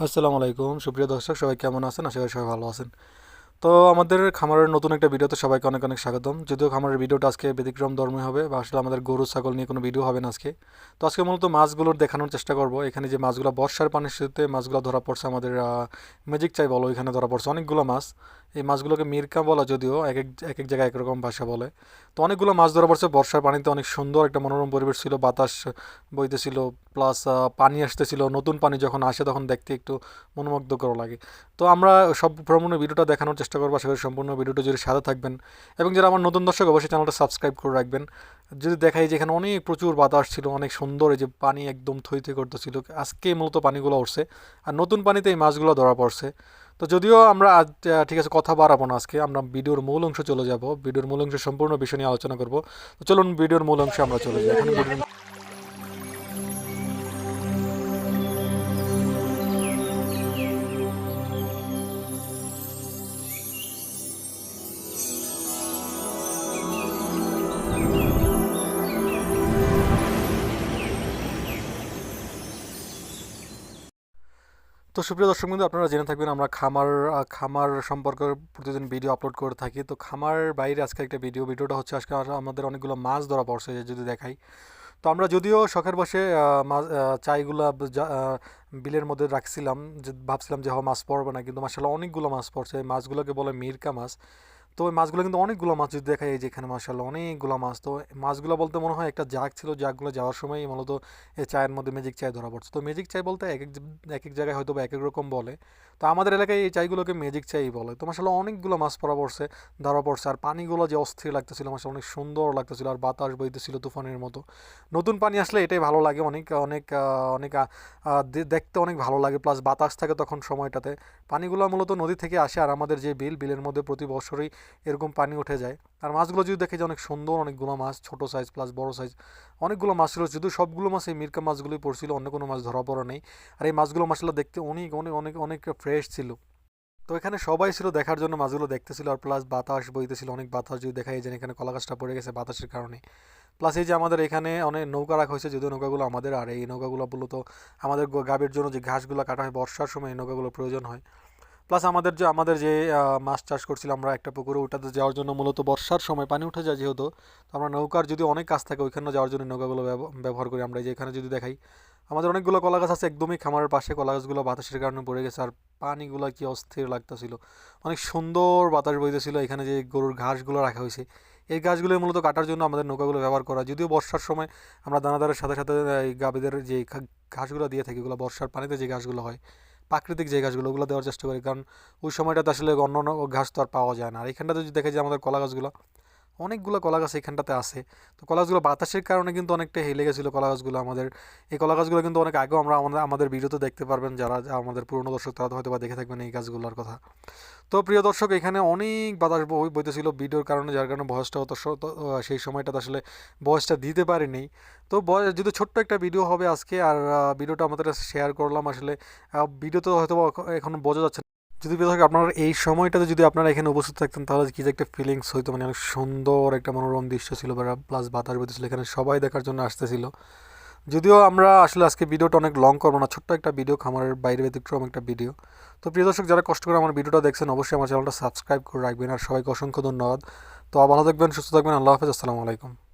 আসসালামু আলাইকুম। সুপ্রিয় দর্শক সবাই কেমন আছেন? আশা করি সবাই ভালো আছেন। তো আমাদের খামারের নতুন একটা ভিডিওতে সবাইকে অনেক অনেক স্বাগতম। যদিও খামারের ভিডিওটা আজকে ব্যতিক্রম ধর্মী হবে বা আসলে আমাদের গরু, ছাগল নিয়ে কোনো ভিডিও হবে না আজকে। তো আজকে মূলত মাছগুলোর দেখানোর চেষ্টা করব। এখানে যে মাছগুলো বর্ষার পানির সাথে মাছগুলো ধরা পড়ছে আমাদের ম্যাজিক চাই বলো, এখানে ধরা পড়ছে অনেকগুলো মাছ। এই মাছগুলোকে মিরকা বলা যদিও এক এক এক এক জায়গায় একরকম ভাষা বলে। তো অনেকগুলো মাছ ধরা পড়ছে। বর্ষার পানিতে অনেক সুন্দর একটা মনোরম পরিবেশ ছিল, বাতাস বইতেছিল প্লাস পানি আসতেছিল। নতুন পানি যখন আসে তখন দেখতে একটু মনোমুগ্ধকর লাগে। তো আমরা সব ভ্রমণের ভিডিওটা দেখানোর চেষ্টা করব, আশা করি সম্পূর্ণ ভিডিওটা যদি সাথে থাকবেন। এবং যারা আমার নতুন দর্শক, অবশ্যই চ্যানেলটা সাবস্ক্রাইব করে রাখবেন। যদি দেখাই যে এখানে অনেক প্রচুর বাতাস ছিল, অনেক সুন্দর এই যে পানি একদম থইতে করতেছিল, আজকে মূলত পানিগুলো উঠছে আর নতুন পানিতে এই মাছগুলো ধরা পড়ছে। তো যদিও আমরা আজ ঠিক আছে, কথা বাড়াবো না আজকে, আমরা ভিডিওর মূল অংশ চলে যাব। ভিডিওর মূল অংশ সম্পূর্ণ বিষয় নিয়ে আলোচনা করব। তো চলুন, ভিডিওর মূল অংশে আমরা চলে যাই। এখানে তো সুপ্রিয় দর্শক বন্ধু, আপনারা জেনে থাকবেন আমরা খামার খামার সম্পর্কে প্রতিদিন ভিডিও আপলোড করে থাকি। তো খামার বাইরে আজকে একটা ভিডিও ভিডিওটা হচ্ছে আজকে আমাদের অনেকগুলো মাছ ধরা পড়ছে যদি দেখাই। তো আমরা যদিও শখের বসে মাছ চাইগুলা বিলের মধ্যে রাখছিলাম, যে ভাবছিলাম যে হ, মাছ পড়বে না, কিন্তু মাসাল্লাহ অনেকগুলো মাছ পড়ছে। মাছগুলোকে বলে মিরকা মাছ। তো ওই মাছগুলো কিন্তু অনেকগুলো মাছ যদি দেখাই, এই যে এখানে মাসাল্লাহ অনেকগুলো মাছ। তো মাছগুলো বলতে মনে হয় একটা জাগ ছিল, জাগগুলো যাওয়ার সময় মূলত এই চায়ের মধ্যে ম্যাজিক চায় ধরা পড়ছে। তো ম্যাজিক চাই বলতে এক এক এক এক জায়গায় হয়তো বা এক এক রকম বলে। তো আমাদের এলাকায় এই চাইগুলোকে ম্যাজিক চাই বলে। তো মাসাল্লাহ অনেকগুলো মাছ পড়া পড়ছে, ধরা পড়ছে। আর পানিগুলো যে অস্থির লাগতেছিল মাসাল্লাহ অনেক সুন্দর লাগতেছিল। আর বাতাস বইতেছিল তুফানের মতো। নতুন পানি আসলে এটাই ভালো লাগে অনেক অনেক অনেক দেখতে অনেক ভালো লাগে। প্লাস বাতাস থাকে তখন সময়টাতে। পানিগুলো মূলত নদী থেকে আসে। আর আমাদের যে বিল, বিলের মধ্যে প্রতি বছরই এরকম পানি উঠে যায়। আর মাছগুলো যদি দেখে যে অনেক সুন্দর, অনেকগুলো মাছ, ছোট সাইজ প্লাস বড় সাইজ অনেকগুলো মাছ ছিল। যদিও সবগুলো মাছ এই মিরকা মাছগুলোই পড়ছিল, অন্য কোনো মাছ ধরা পড়া নেই। আর এই মাছগুলো মাছগুলো দেখতে অনেক অনেক অনেক অনেক ফ্রেশ ছিল। তো এখানে সবাই ছিল দেখার জন্য মাছগুলো দেখতেছিল আর প্লাস বাতাস বইতেছিল অনেক বাতাস যদি দেখা যায় এখানে কলা গাছটা পড়ে গেছে বাতাসের কারণে। প্লাস এই যে আমাদের এখানে অনেক নৌকা রাখা হয়েছে, যদিও নৌকাগুলো আমাদের, আর এই নৌকাগুলো মূলত আমাদের গাবের জন্য যে ঘাসগুলো কাটা হয়, বর্ষার সময় এই নৌকাগুলো প্রয়োজন হয়। প্লাস আমাদের যে আমাদের যে মাছ চাষ করছিলাম আমরা একটা পুকুরে, ওটাতে যাওয়ার জন্য মূলত বর্ষার সময় পানি উঠে যায় যেহেতু। তো আমরা নৌকার যদি অনেক কাজ থাকে, ওইখানে যাওয়ার জন্য নৌকাগুলো ব্যব- ব্যবহার করি আমরা। যে, এখানে যদি দেখাই, আমাদের অনেকগুলো কলা গাছ আছে একদমই খামারের পাশে। কলা গাছগুলো বাতাসের কারণে পড়ে গেছে আর পানিগুলো কি অস্থির লাগতেছিল। অনেক সুন্দর বাতাস বইতেছিল। এখানে যে, গরুর ঘাসগুলো রাখা হয়েছে, এই গাছগুলো মূলত কাটার জন্য আমাদের নৌকাগুলো ব্যবহার করা যদিও বর্ষার সময় আমরা দানাদারের সাথে সাথে, এই গাভীদের যে ঘাসগুলো দিয়ে থাকি, এগুলো বর্ষার পানিতে যে, ঘাসগুলো হয় প্রাকৃতিক যে গাছগুলো, ওগুলো দেওয়ার চেষ্টা করি। কারণ ওই সময়টাতে আসলে অন্য অন্য ঘাস তো আর পাওয়া যায় না। আর এখানটাতে যদি দেখা যায় আমাদের কলা গাছগুলো অনেকগুলো কলা গাছ এখানটাতে আছে। তো কলা গাছগুলো বাতাসের কারণে কিন্তু অনেকটা হেলে গেছিল কলা গাছগুলো আমাদের। এই কলা গাছগুলো কিন্তু অনেক আগেও আমরা আমাদের আমাদের ভিডিওতে দেখতে পারবেন যারা আমাদের পুরনো দর্শক তারা হয়তো বা দেখে থাকবেন এই গাছগুলোর কথা। তো প্রিয় দর্শক এখানে অনেক বাতাস বই- বইতেছিল ভিডিওর কারণে যার কারণে ভয়েসটা অত তো, সেই সময়টাতে আসলে ভয়েসটা দিতে পারিনি। তো বয়স যদি ছোট্ট একটা ভিডিও হবে আজকে আর ভিডিওটা আমাদের শেয়ার করলাম আসলে আহ, ভিডিওতে হয়তো এখন বোঝা যাচ্ছে। যদি দর্শক আপনারা এই সময়টাতে যদি আপনারা এখানে উপস্থিত থাকতেন, তাহলে কি যে একটা ফিলিংস হইতো? মানে অনেক সুন্দর একটা মনোরম দৃশ্য ছিল বা প্লাস বাতাস বইতেছিল, এখানে সবাই দেখার জন্য আসতেছিল। যদিও আমরা আসলে আজকে ভিডিওটা অনেক লং করব না, ছোট্ট একটা ভিডিও খামারের বাইরে ব্যতিক্রম একটা ভিডিও তো প্রিয় দর্শক, যারা কষ্ট করে আমার ভিডিওটা দেখছেন, অবশ্যই আমার চ্যানেলটা সাবস্ক্রাইব করে রাখবেন। আর সবাইকে অসংখ্য ধন্যবাদ। তো ভালো থাকবেন, সুস্থ থাকবেন। আল্লাহ হাফেজ, আসসালামু আলাইকুম।